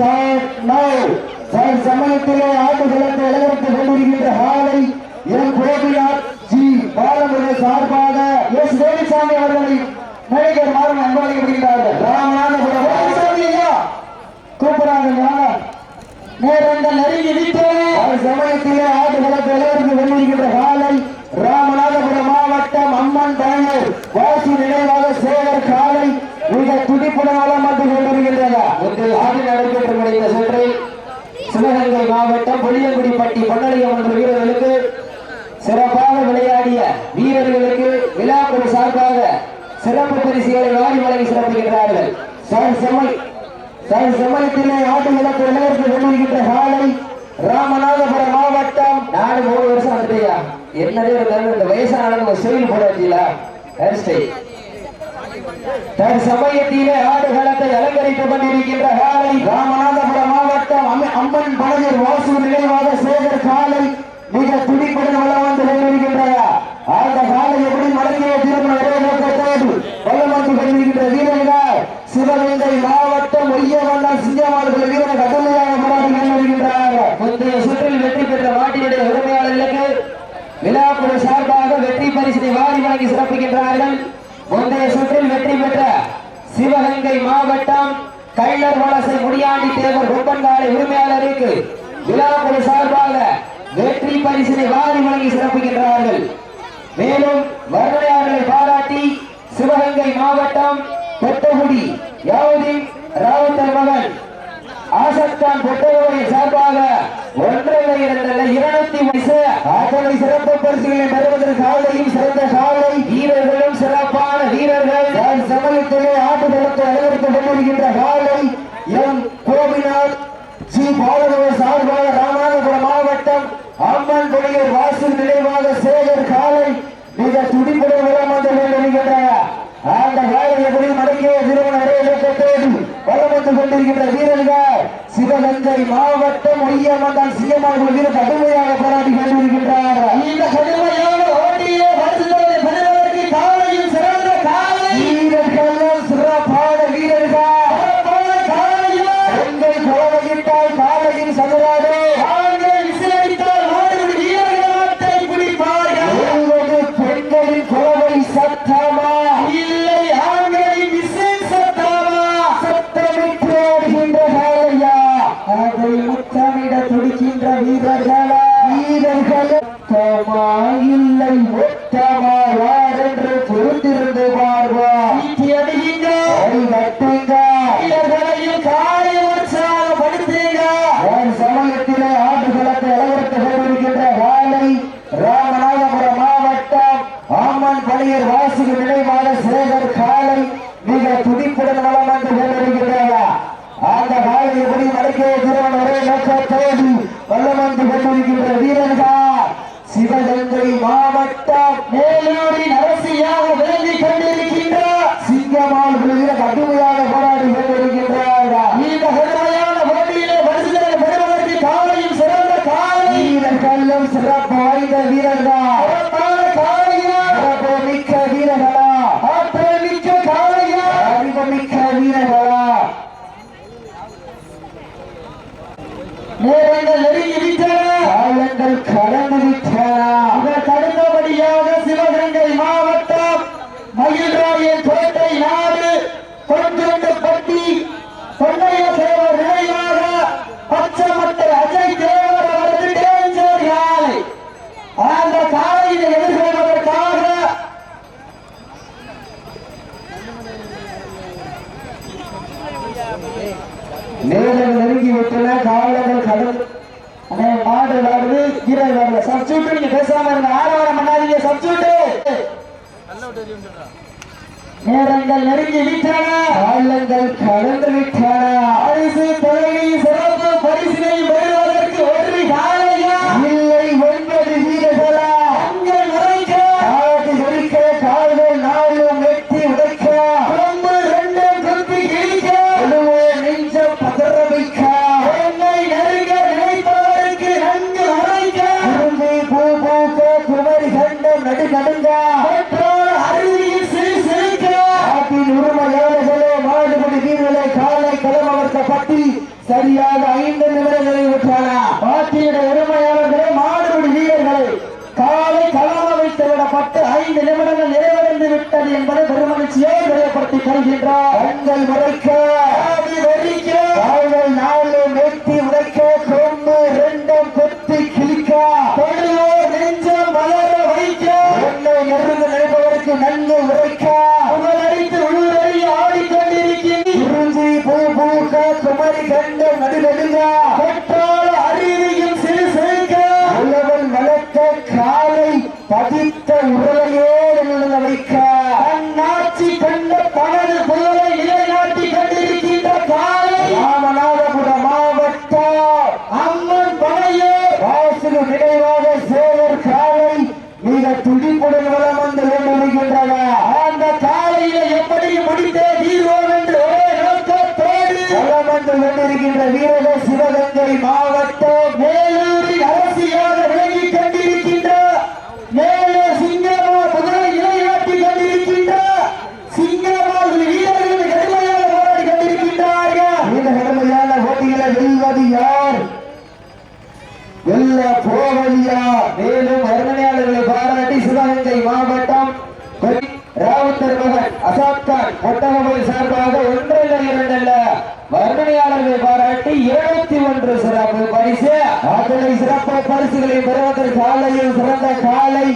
Start now sir சமயத்திலே கொண்டிருக்கின்ற ஹாலை என் கோபிநாத் ஜி பாலமுறை சார்பாக எஸ் வேலுசாமி அவர்களை நடிகர் மாறும் அன்பளிக்கப்படுகிறார்கள் ராமநாதபுரம் கூப்பிடாங்க நேரங்கள் நெருங்கி விட்டன அவர் சமயத்திலே ஆட்டுகளத்தை இளவரத்து கொண்டிருக்கின்ற ஹாலை ராமநாதபுரம் மாவட்டம் அம்மன் பயனர் வாசி நினைவாக சேகர் காலை மிக துடிப்புடன் வளம் வந்து கொண்டிருக்கின்றன முதல் ஆடி நடைபெற்று முடிந்த சுற்று சிவகங்கை மாவட்டம் புளியங்குடிப்பட்டி பொன்னலியம் என்ற வீரர்களுக்கு சிறப்பாக விளையாடிய வீரர்களுக்கு விழாக்குழு சார்பாக சிறப்பு பரிசுகளை வாரி வழங்கி சிறப்புகின்றார்கள் சார் செம்மை செம்மலத்திலே ஆட்டு இழப்பு இளைஞருக்கு கொண்டிருக்கின்ற காலை ராமநாதபுரம் மாவட்டம். நாலு மூணு வருஷம் வந்துட்டியா என்னதே இருந்தாலும் இந்த வயசான ஸ்டைல் போட வச்சீங்களா ஹேர் ஸ்டைல் ஆடுகளத்தை அலங்கரித்துக் கொண்டிருக்கின்ற காலை ராமநாதபுரம் மாவட்டம் அம்ம- அம்மன் பழனியர் வாசு நினைவாக சேகர் காலை மிக துடிப்புடன் வளம் வந்து கொண்டிருக்கின்றன அந்த காலை எப்படி மடங்கிய திருமண ஒரே நோக்கத்தோடு வளம் வந்து கொண்டிருக்கின்ற வீரர்கள் சிவகங்கை மாவட்டம் ஒய்யவண்ணா சிங்கமாடுகள் வீரர் கடுமையாக போராடி கொண்டிருக்கின்றார்கள் முந்தைய சுற்றில் வெற்றி பெற்ற மாட்டினுடைய உரிமையாளர்களுக்கு விழாக்குழு சார்பாக வெற்றி பரிசினை வாரி வழங்கி சிறப்புகின்றார்கள் முந்தைய சுற்றில் வெற்றி பெற்ற சிவகங்கை மாவட்டம் கைலர் வலசை முடியாண்டி தேவர் கொப்பன்காலை உரிமையாளருக்கு விழாக்குழு சார்பாக வெற்றி பரிசினை வாரி வழங்கி சிறப்புகின்றார்கள் மேலும் வர்ணனையாளர்களை பாராட்டி சிவகங்கை மாவட்டம் பெட்டகுடி யாவுதீன் ராவுத்தர் மகன் ஆசத்தான் புத்தகங்களின் சார்பாக ஒன்றரை இரண்டல்ல இருநூத்தி வயசு. அத்தனை சிறப்பு பரிசுகளை பெறுவதற்கு காலையும் சிறந்த காலை வீரர்களும் சிறப்பான வீரர்கள். தன் சமயத்திலே ஆட்டுதளத்தை அலங்கரித்துக் கொண்டிருக்கின்ற காலை எம் கோபிநாத் ஸ்ரீ பாலகவ சார்பாக ராமநாதபுரம் மாவட்டம் அம்மன் கொடியர் வாசல் நினைவாக சேகர் காலை மிக துடிப்புடன் வளம் வந்து கொண்டிருக்கின்றன அந்த காலை எப்படி மடக்கிய திருமண ஒரே நோக்கத்தோடு வளம் வந்து கொண்டிருக்கின்ற வீரர்கள். சிவகங்கை மாவட்டம் ஒய்யமந்தன் சிஎம் அவர்கள் மீது கடுமையாக போராடி கொண்டிருக்கின்றார் இந்த கடுமையான கடந்து விட்டன இதற்கு அடுத்தபடியாக சிவகங்கை மாவட்டம் மயில்ராயன் கோட்டை நாடு கொண்டு பட்டி பொன்னைய தேவர் நினைவாக பச்சமட்டை அஜய் தேவர் அவரது டேஞ்சர் யானை அந்த காலையை எதிர்கொள்வதற்காக நேரம் நெருங்கி விட்டன காவலர்கள் கடல் அண்ணே மாடு விளையாடுது வீரர் விளையாடுது சப்ஸ்டியூட் நீங்க பேசாம இருங்க ஆரவாரம் பண்ணாதீங்க சப்ஸ்டியூட் நேரங்கள் நெருங்கி விட்டன. காலங்கள் நிறைவடைந்து என்பதை பெருமகிழ்ச்சியை தெரியப்படுத்தி தருகின்றார் உங்கள் முறைக்கு வெல்ல போவதியா மேலும் வர்ணனையாளர்களை பாராட்டி சிவகங்கை மாவட்டம் ராவுத்தர் மகன் அசாத் கான் சார்பாக ஒன்றல்ல இரண்டல்ல. வர்ணனையாளர்களை பாராட்டி இருபத்தி ஒன்று சிறப்பு பரிசு. அதனை சிறப்பு பரிசுகளை பெறுவதற்கு காலையில் சிறந்த காலை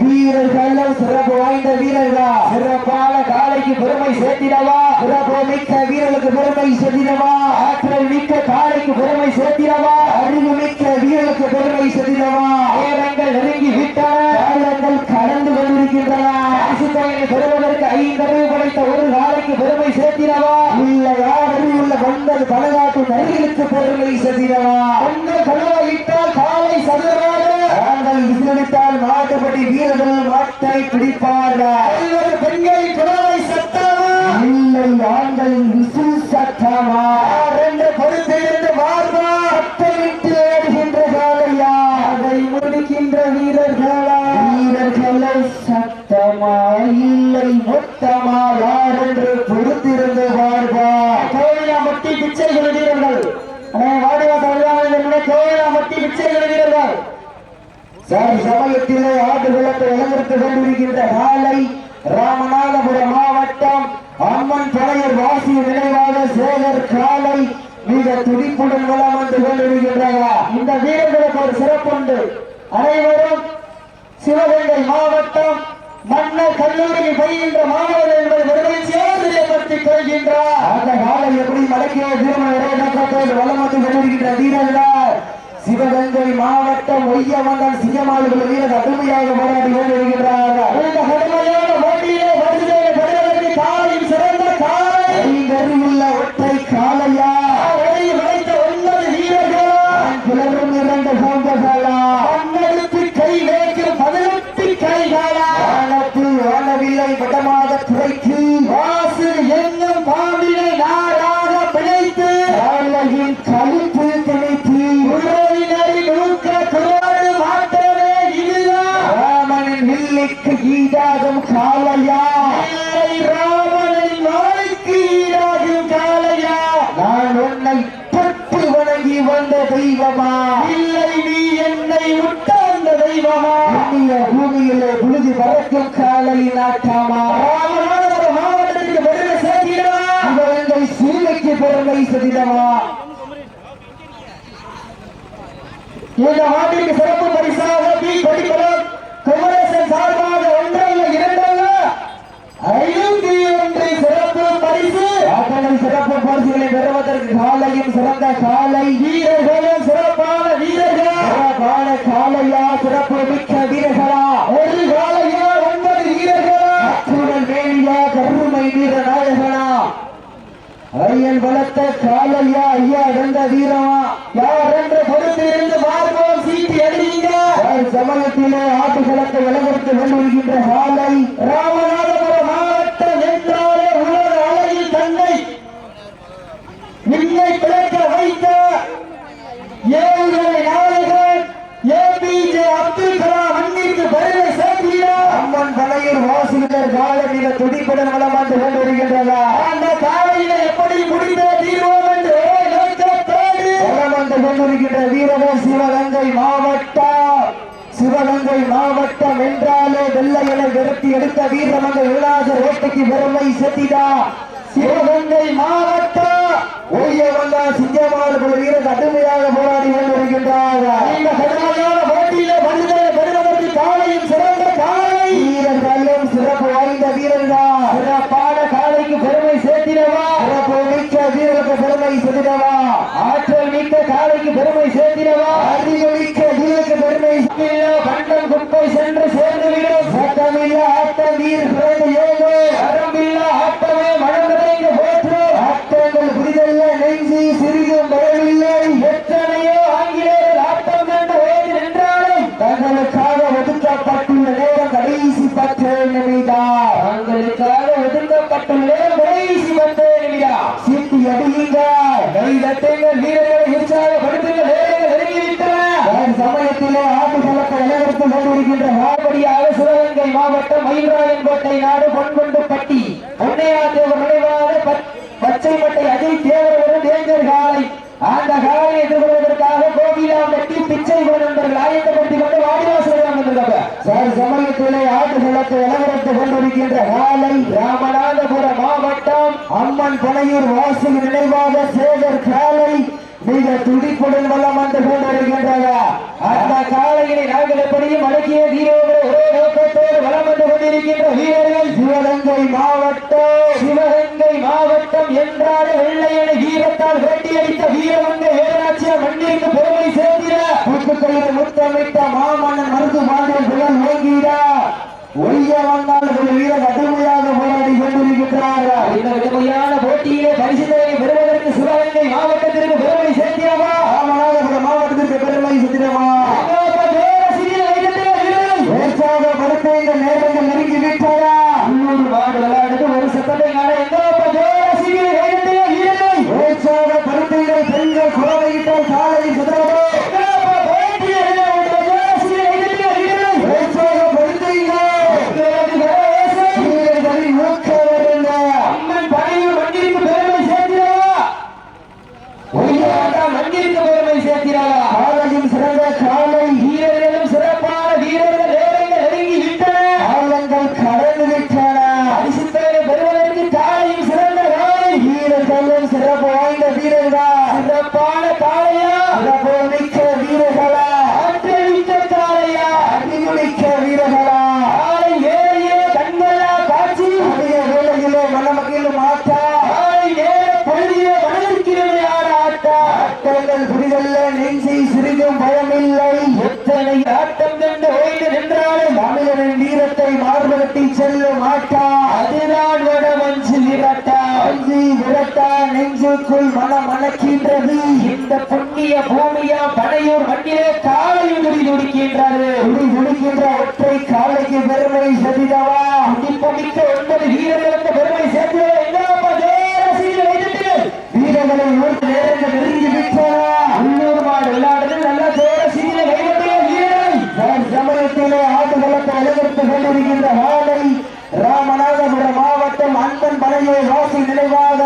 வீரர்களும் சிறப்பு வாய்ந்த வீரர்களா? சிறப்பான காலைக்கு பெருமை சேர்த்திடவா? சிறப்பு மிக்க வீரர்களுக்கு பெருமை சேர்த்திடவா? ஆற்றல் மிக்க காலைக்கு பெருமை சேர்த்திடவா? அறிவு மிக்க வீரர்களுக்கு பெருமை சேர்த்திடவா? நேரங்கள் நெருங்கி விட்டன. காலங்கள் கடந்து கொண்டிருக்கின்றன. பெறுவதற்கு ஐந்து அறிவு படைத்த ஒரு நாளைக்கு பெருமை சேர்த்திடவா? இல்லையா யார் அறிவுள்ள கொண்டது பலகாட்டு நரிகளுக்கு பெருமை சேர்த்திடவா? ஒன்று ஆண்கள் விசிலடித்தால் மாட்டுப்படி வீரர்கள் மாட்டை பிடிப்பார்கள். பெண்கள் குழவை சத்தமா? இல்லை ஆண்கள் விசில் சத்தமா? ஆடுகளத்தை கொண்டிருக்கின்ற நாளை ராமநாதபுரம் மாவட்டம் அம்மன் பழையர் வாசி நினைவாக சேகர் காலை மிக துடிப்புடன் வளம் வந்து கொண்டிருக்கின்றனர் இந்த வீரர்களுக்கு ஒரு சிறப்புண்டு. அனைவரும் சிவகங்கை மாவட்டம் மன்னர் கல்லூரியில் பயின்ற மாணவர்கள் என்பதை விடுதலைச்சியாக தெரியப்படுத்திக் கொள்கின்றார். அந்த காலை எப்படி மலைக்கே திருமண நோக்கத்தோடு வளம் வந்து கொண்டிருக்கின்ற வீரர்கள் சிவகங்கை மாவட்டம் ஒய்யமங்கல் சிங்கமாளுகள் வீரர் கடுமையாக போராடி கொண்டிருக்கின்றார்கள் ஒற்றை காலையா ஒன்பது வீரர்களா? கிளறும் இரண்டு சோந்தர்களா பன்னெடுத்து கை வைக்கும் பதினெட்டு கைகளா வானத்தில் வானவில்லை வடமாக துறைக்கு பறக்கும் காலை நாட்டாமா? மாவட்டத்திற்கு பெருமை சேர்த்திடவா? இவர்கள் சீலைக்கு பெருமை செதிடவா இந்த ஆண்டிற்கு சிறப்பு பரிசாக பி. கொடிக்குளம் குமரேசன் சார்பாக ஒன்றல்ல இரண்டல்ல. ஐநூத்தி ஒன்று சிறப்பு பரிசு. அத்தனை சிறப்பு பரிசுகளை பெறுவதற்கு காலையும் சிறந்த காலை வீரர்களும் சிறப்பான வீரர்களா! சிறப்பான காலையா சிறப்பு மிக்க வீரர்களா? ஒரு காலையா ஒன்பது வீரர்களா? அத்துடன் மேலியா கருமை வீர நாயகனா? ஐயன் பலத்த காலையா ஐயா இழந்த வீரமா யார் என்று பொறுத்திருந்து பார்ப்போம் சீட்டு எழுதிங்க சமயத்திலே ஆட்டுக்களத்தை விலகரித்து கொண்டிருக்கின்ற காலை ராமநாதபுரம் மாவட்டம் என்றாலே உலக அலையில் தன்னை விண்ணை பிழைக்க ஏவுகணை நாயகன் ஏபிஜே அப்துல் கலாம் மண்ணிற்கு பெருமை சேர்க்கிறார் அம்மன் பனையூர் வாசிகர் காலை மிக துடிப்புடன் வளம் வந்து கொண்டிருக்கின்றனர். அந்த காலையில எப்படி முடிந்த தீர்வோம் என்று ஒரே நோக்கத்தோடு வீரர்கள் சிவகங்கை மாவட்டம். சிவகங்கை மாவட்டம் என்றாலே வெள்ளையனை விரட்டி எடுத்த வீரமங்கை விளாசர் ஓட்டைக்கு பெருமை செத்திடா சிவகங்கை மாவட்டம் ஒய்ய வந்த சிங்கமாறு குழு வீரர் கடுமையாக போராடி கொண்டிருக்கின்றார் இந்த கடுமையான போட்டியிலே மனிதனை பெறுவதற்கு காலையும் சிறந்த காலை. வீரர்களும் சிறப்பு வாய்ந்த வீரர்கள் சிறப்பான காலைக்கு பெருமை சேர்த்திடவா? சிறப்பு மிக்க வீரருக்கு பெருமை சேர்த்திடவா? ஆற்றல் மிக்க காலைக்கு பெருமை சேர்த்திடவா? அறிவு மிக்க வீரருக்கு பெருமை சேர்த்திடவா கண்டம் குப்பை சென்று சேர்ந்து விடும். சட்டமில்ல ஆட்டம் வீர் பிறந்து சீட்டி அடியுங்க கைதட்டுங்கள் வீரர்களை உற்சாகப்படுத்துங்கள் வேலைகள் நெருங்கிவிட்டன அதன் சமயத்திலே கொண்டிருக்கின்ற வாபடியாக சிவகங்கை மாவட்டம் மயில்ராயன்கோட்டை நாடு பொன்கொண்டுப்பட்டி பொன்னையாத்தேவர் நினைவாக பச்- அஜய் தேவர்களுடன் டேஞ்சர் காலை அந்த காலையை எதிர்கொள்வதற்காக கோபிலாம்பட்டி பிச்சை நண்பர்கள் ஆயத்தப்படுத்திக் கொண்டு வாடிவாசல் வந்திருக்காங்க சார் சமயத்திலே ஆட்டுகளத்தை நிலவரத்து கொண்டிருக்கின்ற காலை ராமநாதபுரம் மாவட்டம் அம்மன் பனையூர் வாசி நினைவாக சேகர் காலை மிக துடிப்புடன் வல்லம் வந்து கொண்டிருக்கின்றன அந்த காலையினை நாங்கள் எப்படியும் அடக்கிய வீரர்கள் ஒரே நோக்கத்தோடு வளம் வந்து கொண்டிருக்கின்ற வீரர்கள் சிவகங்கை மாவட்டம் சிவகங்கை மாவட்டம் என்றால் வெள்ளையனை வீரத்தால் வெட்டியடித்த வீரவங்க வீரமங்கை மண்ணிற்கு பெருமை சேர்த்திட. முத்துக்களில் முத்தமிட்ட மாமன்னன் மருந்து மாண்டியன் புகழ் ஓங்கிட. ஒய்ய வந்தால் ஆட்டம் கண்டு ஓய்ந்து நின்றாலும் தமிழரின் வீரத்தை மார்பகட்டி செல்லும் ஆட்டா அதுதான் வட மஞ்சு விரட்டா. மஞ்சு விரட்டா நெஞ்சுக்குள் மனம் மணக்கின்றது இந்த புண்ணிய பூமியா பனையூர் மண்ணிலே காலையும் துடி துடிக்கின்றது துடி துடிக்கின்ற ஒற்றை காலைக்கு பெருமை செதிதவா? கொண்டிருக்கின்ற வாழை ராமநாதபுரம் மாவட்டம் அன்பன் பழைய வாசி நினைவாக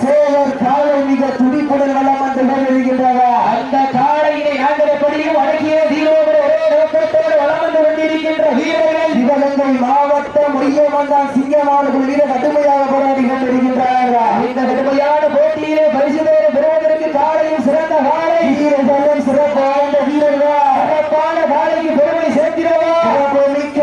சேவர் காலை மிக துடிப்புடன் வளம் வந்து கொண்டிருக்கின்றனர் அந்த காலையினை நாங்கள் எப்படியும் அடக்கிய தீரோடு ஒரே நோக்கத்தோடு வளம் வந்து கொண்டிருக்கின்ற வீரர்கள் சிவகங்கை மாவட்டம் ஒய்யமந்தான் சிங்கமானகுள் வீரர் கடுமையாக போராடி கொண்டிருக்கின்றார்கள் இந்த கடுமையான போட்டியிலே பரிசு பேர் பெறுவதற்கு காலையும் சிறந்த காலை வீரர்களும் சிறப்பு வாய்ந்த வீரர்கள் சிறப்பான காலைக்கு பெருமை சேர்க்கிறவா சிறப்பு மிக்க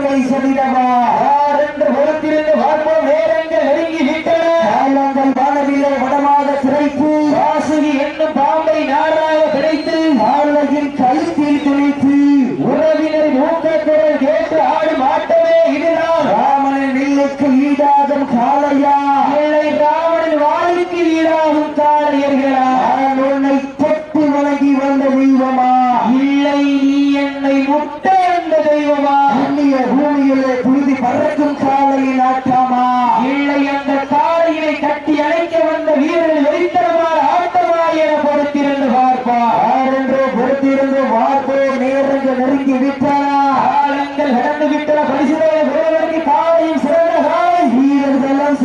வீரர்களுக்கு பெருமை சேர்க்கிறவா யார் என்று பொறுத்திருந்து பார்ப்போம் நேரங்கள் நெருங்கி விட்டன காலங்கள் வானவில்லை வடமாக சிறைத்து வாசுகி என்னும் பாம்பை நாடாக கிடைத்து ஆளுநரின் கழுத்தில் துணித்து உறவினரின் ஊக்கக்குரல் கேட்டு ஆடும் ஆட்டமே இதுதான் ராமனின் வில்லுக்கு ஈடாகும் காளையா இல்லை ராவணன் வாளுக்கு ஈடாகும் காளையர்களா நான் உன்னை தொட்டு வணங்கி வந்த தெய்வமா இல்லை நீ என்னை முட்ட வந்த தெய்வமா புண்ணிய பூமியிலே புழுதி பறக்கும் காளையின் ஆட்டமா இல்லை அந்த காளையினை கட்டி அணைக்க வந்த வீரர்கள் வெறித்தனமான ஆட்டமா என பொறுத்திருந்து பார்ப்பா யாரென்றோ பொறுத்திருந்து பார்ப்போம் நேரங்கள் நெருங்கி விட்டன காலங்கள் கடந்து விட்டன பரிசுகளை பெறுவதற்கு காலையும் சிறந்த காலை வீரர்களும்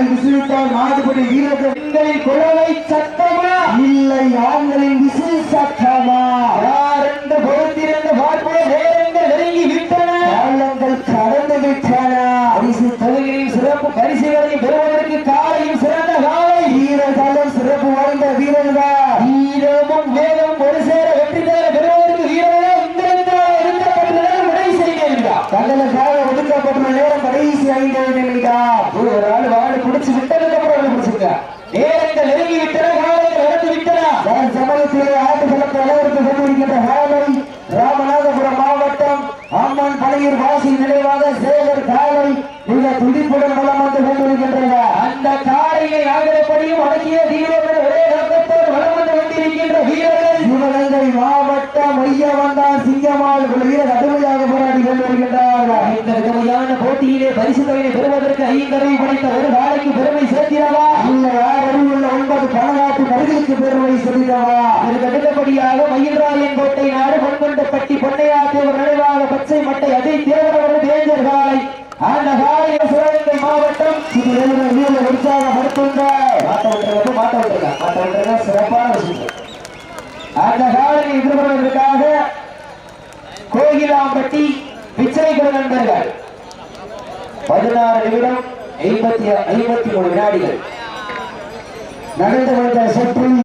காலை விசிலித்தால் மாடுபடி வீரர்கள் பெண்களின் சத்தமா? இல்லை ஆண்களின் விசில் சத்தமா யார் என்று பொறுத்திருந்து பார்ப்போம் நேரங்கள் நெருங்கி விட்டன காலங்கள் கடந்து விட்டன பரிசு தொகையையும் சிறப்பு பரிசுகளையும் பெறுவதற்கு காலையும் சிறந்த காலை வீரர்களும் சிறப்பு வாய்ந்த வீரர்கள் வீரமும் வேகம் ஒரு சேர வெற்றி பெற பெறுவதற்கு வீரர்களே உங்களுக்கு இருக்கப்பட்டுள்ளது விடை செய்கிறீர்களா தங்களுக்காக ஒதுக்கப்பட்டுள்ள நேரம் கடைசி ஐந்து நிமிடம் ஒரு ஆள் வாழை பிடிச்சு விட்டதுக்கு அப்புறம் பிடிச்சிருக்க நேரங்கள் நெருங்கி விட்டன காலங்கள் நடந்து விட்டன அதன் சமயத்திலே ஆட்டுகளத்தை அளவிற்கு கொண்டிருக்கின்ற காலை ராமநாதபுரம் மாவட்டம் அம்மன் பழையூர் வாசி நினைவாக சேகர் காலை மிக துடிப்புடன் வளம் வந்து கொண்டிருக்கின்றன அந்த காலையை ஆகிறபடியும் அடக்கிய தீவிரம் ஒரே நோக்கத்தோடு வளம் வந்து கொண்டிருக்கின்ற வீரர்கள் சிவகங்கை மாவட்டம் மையவந்தான் சிங்கமால் வீரர் கடுமையாக போராடி கொண்டிருக்கின்றார்கள் இந்த விதமையான போட்டியிலே பரிசு தொகையை பெறுவதற்கு ஐந்தரை படைத்த ஒரு காலைக்கு பெருமை சேர்க்கிறவா? இல்ல யார் அறிவுள்ள ஒன்பது பணநாட்டு மருகளுக்கு பெருமை செலுத்தவா அதற்கு அடுத்தபடியாக மயில்ராயன் கோட்டை நாடு பொன்கொண்டப்பட்டி பொன்னையா தேவர் நினைவாக பச்சை மட்டை அதை தேவரவர் தேஞ்சர் காலை. அந்த காலை சிவகங்கை மாவட்டம். வீரர் உற்சாகப்படுத்துங்க மாட்ட விட்டுறது மாட்ட விட்டுருங்க மாட்ட விட்டுருங்க சிறப்பான விஷயம். அந்த காலையை எதிர்கொள்வதற்காக கோகிலாம்பட்டி பிச்சைக்குழு நண்பர்கள். பதினாறு நிமிடம் ஐம்பத்தி ஐம்பத்தி மூணு வினாடிகள். நடந்து வந்த சுற்றில்